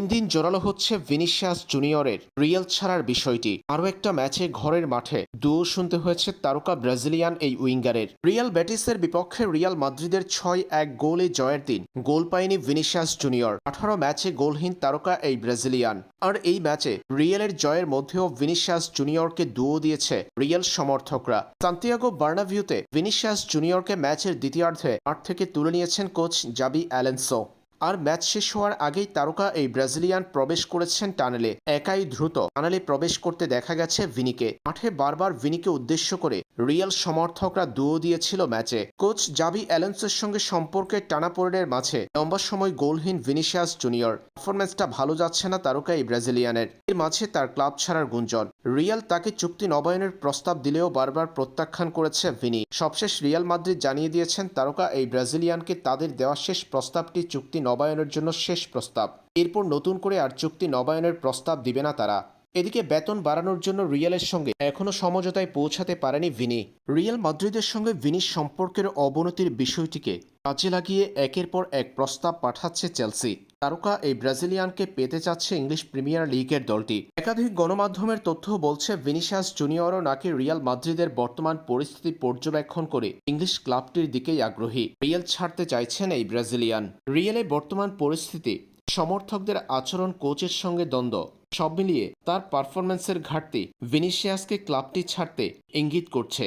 দিন দিন জোরালো হচ্ছে ভিনিসিয়াস জুনিয়রের রিয়েল ছাড়ার বিষয়টি। আরও একটা ম্যাচে ঘরের মাঠে দুও শুনতে হয়েছে তারকা ব্রাজিলিয়ান এই উইঙ্গারের। রিয়াল ব্যাটিসের বিপক্ষে রিয়াল মাদ্রিদের ছয় এক গোলে জয়ের দিন গোল পায়নি ভিনিসিয়াস জুনিয়র। আঠারো ম্যাচে গোলহীন তারকা এই ব্রাজিলিয়ান। আর এই ম্যাচে রিয়েলের জয়ের মধ্যেও ভিনিসিয়াস জুনিয়রকে দুও দিয়েছে রিয়েল সমর্থকরা। সান্তিয়াগো বার্নাভিউতে ভিনিসিয়াস জুনিয়রকে ম্যাচের দ্বিতীয়ার্ধে আট থেকে তুলে নিয়েছেন কোচ জাবি অ্যালেন্সো। আর ম্যাচ শেষ হওয়ার আগেই তারকা এই ব্রাজিলিয়ান প্রবেশ করেছেন টানেলে, একাই দ্রুত। টানেলে প্রবেশ করতে দেখা গেছে ভিনিকে। মাঠে বারবার ভিনিকে উদ্দেশ্য করে রিয়াল সমর্থকরা দুও দিয়েছিল ম্যাচে। কোচ জাবি অ্যালেন্সের সঙ্গে সম্পর্কের টানাপোড়েনের মাঝে লম্বা সময় গোলহীন ভিনিসিয়াস জুনিয়র। পারফরম্যান্সটা ভালো যাচ্ছে না তারকা এই ব্রাজিলিয়ানের। এর মাঝে তার ক্লাব ছাড়ার গুঞ্জন। রিয়াল তাকে চুক্তি নবায়নের প্রস্তাব দিলেও বারবার প্রত্যাখ্যান করেছে ভিনি। সবশেষ রিয়াল মাদ্রিদ জানিয়ে দিয়েছেন তারকা এই ব্রাজিলিয়ানকে তাদের দেওয়া শেষ প্রস্তাবটি চুক্তি নবায়নের জন্য শেষ প্রস্তাব। এরপর নতুন করে আর চুক্তি নবায়নের প্রস্তাব দিবে না তারা। এদিকে বেতন বাড়ানোর জন্য রিয়ালের সঙ্গে এখনও সমঝোতায় পৌঁছাতে পারেনি ভিনি। রিয়াল মাদ্রিদের সঙ্গে ভিনির সম্পর্কের অবনতির বিষয়টিকে কাজে লাগিয়ে একের পর এক প্রস্তাব পাঠাচ্ছে চেলসি। তারকা এই ব্রাজিলিয়ানকে পেতে চাচ্ছে ইংলিশ প্রিমিয়ার লিগের দলটি। একাধিক গণমাধ্যমের তথ্য বলছে, ভিনিসিয়াস জুনিয়রও নাকি রিয়াল মাদ্রিদের বর্তমান পরিস্থিতি পর্যবেক্ষণ করে ইংলিশ ক্লাবটির দিকেই আগ্রহী। রিয়াল ছাড়তে চাইছেন এই ব্রাজিলিয়ান। রিয়েলে বর্তমান পরিস্থিতি, সমর্থকদের আচরণ, কোচের সঙ্গে দ্বন্দ্ব, সব মিলিয়ে তার পারফরম্যান্সের ঘাটতি ভিনিসিয়াসকে ক্লাবটি ছাড়তে ইঙ্গিত করছে।